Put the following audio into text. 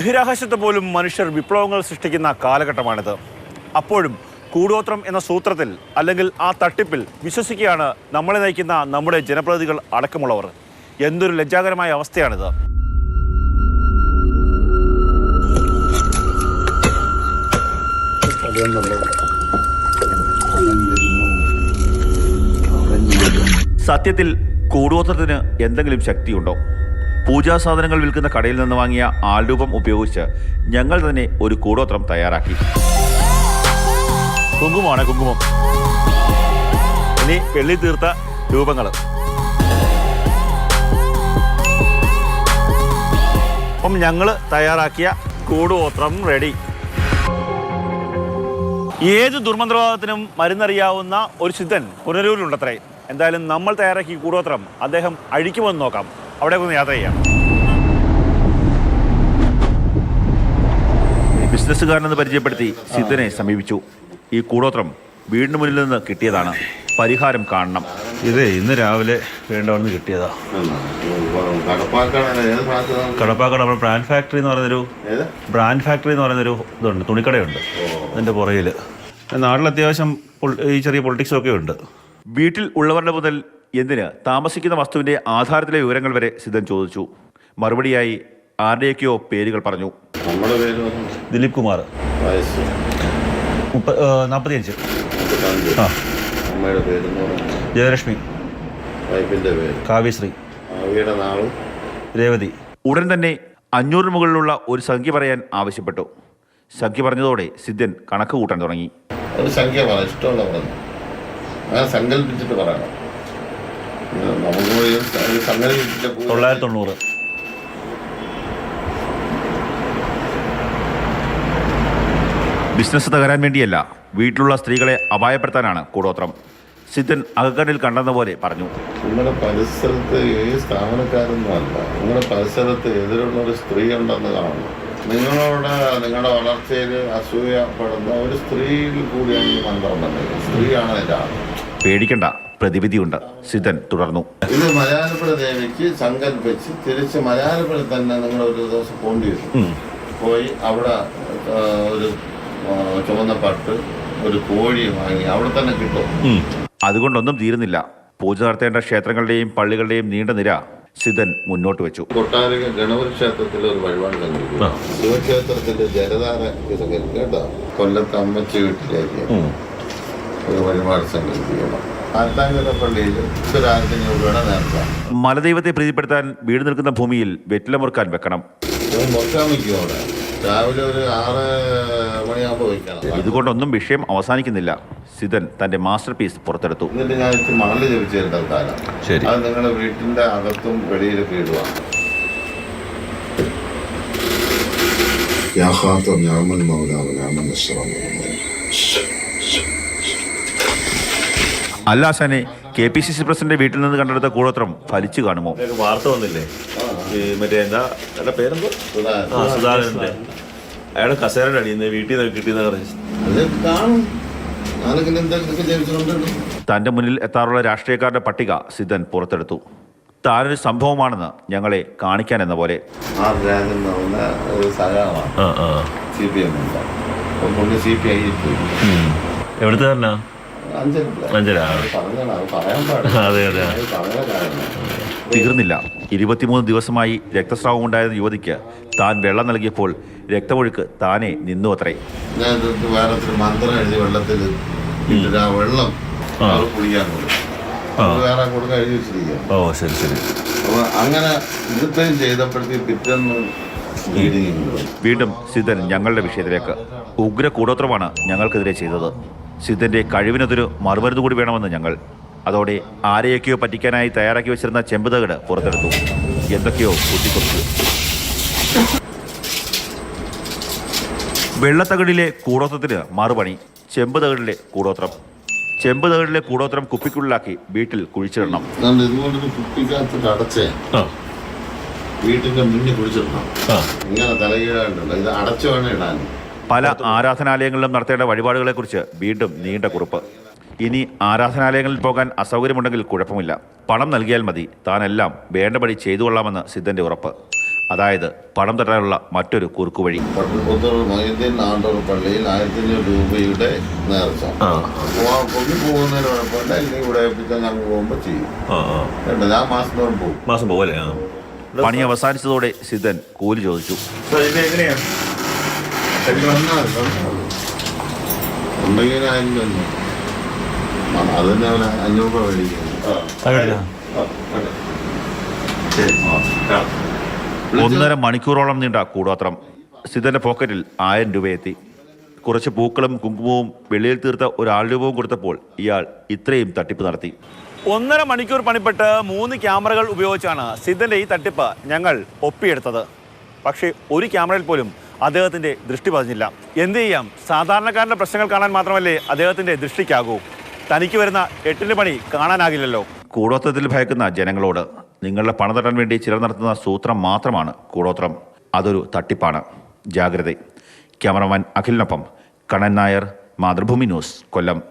ബഹിരാകാശത്ത് പോലും മനുഷ്യർ വിപ്ലവങ്ങൾ സൃഷ്ടിക്കുന്ന കാലഘട്ടമാണിത്. അപ്പോഴും കൂടോത്രം എന്ന സൂത്രത്തിൽ അല്ലെങ്കിൽ ആ തട്ടിപ്പിൽ വിശ്വസിക്കുകയാണ് നമ്മളെ നയിക്കുന്ന നമ്മുടെ ജനപ്രതിനിധികൾ അടക്കമുള്ളവർ. എന്തൊരു ലജ്ജാകരമായ അവസ്ഥയാണിത്. സത്യത്തിൽ കൂടോത്രത്തിന് എന്തെങ്കിലും ശക്തിയുണ്ടോ? പൂജാ സാധനങ്ങൾ വിൽക്കുന്ന കടയിൽ നിന്ന് വാങ്ങിയ ആൾരൂപം ഉപയോഗിച്ച് ഞങ്ങൾ തന്നെ ഒരു കൂടോത്രം തയ്യാറാക്കി. കുങ്കുമമാണ് കുങ്കുമം. ഇനി വെള്ളി തീർത്ത രൂപങ്ങൾ. അപ്പം ഞങ്ങൾ തയ്യാറാക്കിയ കൂടോത്രം റെഡി ഏത് ദുർമന്ത്രവാദത്തിനും മരുന്നറിയാവുന്ന ഒരു സിദ്ധൻ പുനരൂരിലുണ്ടത്രേ എന്തായാലും നമ്മൾ തയ്യാറാക്കിയ കൂടോത്രം അദ്ദേഹം അഴിക്കുമെന്ന് നോക്കാം. അവിടെ ഒന്ന് യാത്ര ചെയ്യാം. ബിസിനസ്സുകാരനെന്ന് പരിചയപ്പെടുത്തി സിദ്ധനെ സമീപിച്ചു. ഈ കൂടോത്രം വീടിന് മുന്നിൽ നിന്ന് കിട്ടിയതാണ്. പരിഹാരം കാണണം. ഇത് ഇന്ന് രാവിലെ വേണ്ടവണ്ണം കിട്ടിയതാ. കടപ്പാക്കട നമ്മുടെ ബ്രാൻഡ് ഫാക്ടറി എന്ന് പറയുന്നൊരു ഏത്? ബ്രാൻഡ് ഫാക്ടറി എന്ന് പറയുന്നൊരു ഇതുണ്ട്. തുണിക്കടയുണ്ട്. അതിന്റെ പുറകിൽ നാട്ടിൽ അത്യാവശ്യം ഈ ചെറിയ പൊളിറ്റിക്സൊക്കെ ഉണ്ട്. വീട്ടിൽ ഉള്ളവരുടെ മുതൽ എന്തിന് താമസിക്കുന്ന വസ്തുവിന്റെ ആധാരത്തിലെ വിവരങ്ങൾ വരെ സിദ്ധൻ ചോദിച്ചു. മറുപടിയായി ആരുടെയൊക്കെയോ പേരുകൾ പറഞ്ഞു. ദിലീപ് കുമാർ നാൽപ്പത്തിയഞ്ച് ആ. ജയലക്ഷ്മി. കാവ്യശ്രീ. രേവതി. ഉടൻ തന്നെ അഞ്ഞൂറിന് മുകളിലുള്ള ഒരു സംഖ്യ പറയാൻ ആവശ്യപ്പെട്ടു. സംഖ്യ പറഞ്ഞതോടെ സിദ്ധൻ കണക്ക് കൂട്ടാൻ തുടങ്ങി. ഒരു സംഖ്യ പറ ഇഷ്ടമുള്ള പറഞ്ഞു. അങ്ങനെ സങ്കല്പിച്ചിട്ട് പറയണം. നമുക്ക് ഒരു തൊള്ളായിരത്തി തൊണ്ണൂറ് ബിസിനസ് തകരാൻ വേണ്ടിയല്ല വീട്ടിലുള്ള സ്ത്രീകളെ അപായപ്പെടുത്താനാണ് കൂടോത്രം. സിദ്ധൻ അകക്കടിൽ കണ്ടെന്ന പോലെ പറഞ്ഞു. നിങ്ങളുടെ പരിസരത്ത് ഈ സ്ഥാപനക്കാരൊന്നും അല്ല. നിങ്ങളുടെ പരിസരത്ത് എതിരുള്ള ഒരു സ്ത്രീ ഉണ്ടെന്ന് കാണണം നിങ്ങളോട് നിങ്ങളുടെ വളർച്ചയിൽ അസൂയപ്പെടുന്ന ഒരു സ്ത്രീയിൽ കൂടിയാണ് ഈ മന്ത്രം തന്നെ സ്ത്രീയാണ് പേടിക്കണ്ട. പ്രതിവിധിയുണ്ട്. സിദ്ധൻ തുടർന്നു. ഇത് മലയാളപ്പുഴ ദേവിക്ക് സങ്കല്പിച്ച് തിരിച്ച് മലയാളപ്പുഴ തന്നെ നിങ്ങൾ ഒരു ദിവസം പോണ്ടി വരും പോയി അവിടെ ഒരു ചുവന്ന പട്ട് ഒരു കോഴി വാങ്ങി അവിടെ തന്നെ കിട്ടും. അതുകൊണ്ടൊന്നും തീരുന്നില്ല. പൂജ നടത്തേണ്ട ക്ഷേത്രങ്ങളുടെയും പള്ളികളുടെയും നീണ്ട നിര സിദ്ധൻ മുന്നോട്ട് വെച്ചു. കൊട്ടാരക ഗണപതി ക്ഷേത്രത്തിൽ ഒരു വഴിപാട് സംഘടിപ്പിക്കും ശിവക്ഷേത്രത്തിന്റെ ജലധാര സംഘടിപ്പിക്കും കേട്ടോ. കൊല്ലത്ത് അമ്മച്ചി വീട്ടിലേക്ക് ഒരു വഴിപാട് സംഘടിപ്പിക്കണം. ആറ്റാങ്കര പള്ളിയിൽ ഒരു ആയിരത്തി അഞ്ഞൂറ് രൂപയുടെ നേരത്തെ മലദൈവത്തെ പ്രീതിപ്പെടുത്താൻ വീട് നിൽക്കുന്ന ഭൂമിയിൽ വെറ്റില മുറുക്കാൻ വെക്കണം ഇത് മുറിക്കാൻ വയ്ക്കും അവിടെ രാവിലെ ഒരു ആറ് മണിയാകുമ്പോൾ വയ്ക്കണം ഇതുകൊണ്ടൊന്നും വിഷയം അവസാനിക്കുന്നില്ല സിദ്ധൻ തന്റെ മാസ്റ്റർ പീസ് പുറത്തെടുത്തു എന്നിട്ട് ഞാൻ ഇത്തിരി മണല് ജപിച്ചു തരുന്ന കാലം ശരി. അത് നിങ്ങളുടെ വീട്ടിന്റെ അകത്തും വെളിയിലൊക്കെ ഇടുക يا خاطر نعم المولى ونعم النصر അല്ല ആശാനെ K P C C president വീട്ടിൽ നിന്ന് കണ്ടെടുത്ത കൂടോത്രം ഫലിച്ചു കാണുമോ? വാർത്ത വന്നില്ലേ? ഈ മറ്റേ എന്താ അയാളുടെ പേരെന്തോ? സുധാകരൻ. ആ സുധാകരന്റെ. കസേരയുടെ അടിയിൽ നിന്ന് വീട്ടിൽ നിന്ന് കിട്ടിയെന്ന് പറഞ്ഞു. അത് കാണും. ഞാനൊക്കെ തന്റെ മുന്നിൽ എത്താറുള്ള രാഷ്ട്രീയക്കാരുടെ പട്ടിക സിദ്ധൻ പുറത്തെടുത്തു. താനൊരു സംഭവമാണെന്ന് ഞങ്ങളെ കാണിക്കാൻ എന്ന പോലെ. ആർ രാജൻ എന്ന് പറഞ്ഞ ഒരു സഹാമാണ് ആ ആ. സി പി എം അപ്പം പുള്ളി സി പി ഐ എവിടുത്തെ തന്നെ അത് അതെ തീർന്നില്ല. ഇരുപത്തിമൂന്ന് ദിവസമായി രക്തസ്രാവം ഉണ്ടായിരുന്ന യുവതിക്ക് താൻ വെള്ളം നൽകിയപ്പോൾ രക്തമൊഴുക്ക് താനെ നിന്നു അത്രേ ഞാൻ വേറെ മന്ത്രം എഴുതി വെള്ളത്തിൽ ആ വെള്ളം കുടിക്കാൻ കൊടുക്കും വേറെ കൊടുക്കാൻ എഴുതി വെച്ചിരിക്കുക ഓ ശരി ശരി. അപ്പൊ അങ്ങനെ ചെയ്തപ്പോഴത്തേക്ക് പിറ്റേന്ന് വീണ്ടും സിദ്ധൻ ഞങ്ങളുടെ വിഷയത്തിലേക്ക്. ഉഗ്ര കൂടോത്രമാണ് ഞങ്ങൾക്കെതിരെ ചെയ്തത്. സിദ്ധന്റെ കഴിവിനതൊരു മറുമരുന്ന് കൂടി വേണമെന്ന് ഞങ്ങൾ. അതോടെ ആരെയൊക്കെയോ പറ്റിക്കാനായി തയ്യാറാക്കി വെച്ചിരുന്ന ചെമ്പുതകട് പുറത്തെടുത്തു. എന്തൊക്കെയോ കുത്തിക്കുറിച്ചു വെള്ളത്തകടിലെ കൂടോത്രത്തിന് മറുപണി ചെമ്പുതകടിലെ കൂടോത്രം. ചെമ്പുതകടിലെ കൂടോത്രം കുപ്പിക്കുള്ളിലാക്കി വീട്ടിൽ കുഴിച്ചിടണം. അതുകൊണ്ട് ഇതുകൊണ്ടൊരു കുപ്പിക്കകത്ത് അടച്ചേ ആ. വീട്ടിന്റെ മുന്നിൽ കുടിച്ചിടണം ആ. ഇങ്ങനെ തലകീഴായിട്ടുള്ള ഇത് അടച്ചു വേണം ഇടാൻ. പല ആരാധനാലയങ്ങളിലും നടത്തേണ്ട വഴിപാടുകളെക്കുറിച്ച് വീണ്ടും നീണ്ട കുറിപ്പ്. ഇനി ആരാധനാലയങ്ങളിൽ പോകാൻ അസൗകര്യമുണ്ടെങ്കിൽ കുഴപ്പമില്ല. പണം നൽകിയാൽ മതി. താനെല്ലാം വേണ്ടപടി ചെയ്തു കൊള്ളാമെന്ന് സിദ്ധന്റെ ഉറപ്പ്. അതായത് പണം തട്ടാനുള്ള മറ്റൊരു കുറുക്കുവഴി മൊയ്തീൻ നാണ്ടൂർ പള്ളിയിൽ ആയിരത്തി അഞ്ഞൂറ് രൂപയുടെ നേർച്ച ആ. പൊങ്ങി പോകുന്നതിന് കുഴപ്പമില്ല. ഇല്ലെങ്കിൽ ഇവിടെ ഏൽപ്പിച്ചാൽ ഞങ്ങൾ പോകുമ്പോൾ ചെയ്യും. കേട്ടോ ഞാൻ പോകും. മാസം പോകല്ലേ പണി അവസാനിച്ചതോടെ സിദ്ധൻ കൂലി ചോദിച്ചു. എങ്ങനെയാണ്? വന്നാൽ ഒന്നര മണിക്കൂറോളം നീണ്ട കൂടോത്രം സിദ്ധന്റെ പോക്കറ്റിൽ ആയിരം രൂപയെത്തി കുറച്ച് പൂക്കളും കുങ്കുമവും വെളിയിൽ തീർത്ത ഒരാൾ രൂപവും കൊടുത്തപ്പോൾ ഇയാൾ ഇത്രയും തട്ടിപ്പ് നടത്തി ഒന്നര മണിക്കൂർ പണിപ്പെട്ട് മൂന്ന് ക്യാമറകൾ ഉപയോഗിച്ചാണ് സിദ്ധന്റെ ഈ തട്ടിപ്പ് ഞങ്ങൾ ഒപ്പിയെടുത്തത് പക്ഷേ ഒരു ക്യാമറയിൽ പോലും അദ്ദേഹത്തിന്റെ ദൃഷ്ടി പതിഞ്ഞില്ല. എന്ത് ചെയ്യാം? സാധാരണക്കാരന്റെ പ്രശ്നങ്ങൾ കാണാൻ മാത്രമല്ലേ അദ്ദേഹത്തിന്റെ ദൃഷ്ടിക്കാകൂ. തനിക്ക് വരുന്ന എട്ടിന് പണി കാണാനാകില്ലല്ലോ. കൂടോത്രത്തിൽ ഭയക്കുന്ന ജനങ്ങളോട് നിങ്ങളുടെ പണം തട്ടാൻ വേണ്ടി ചിലർ നടത്തുന്ന സൂത്രം മാത്രമാണ് കൂടോത്രം. അതൊരു തട്ടിപ്പാണ്. ജാഗ്രത. ക്യാമറമാൻ അഖിലിനൊപ്പം കണൻ നായർ മാതൃഭൂമി ന്യൂസ് കൊല്ലം.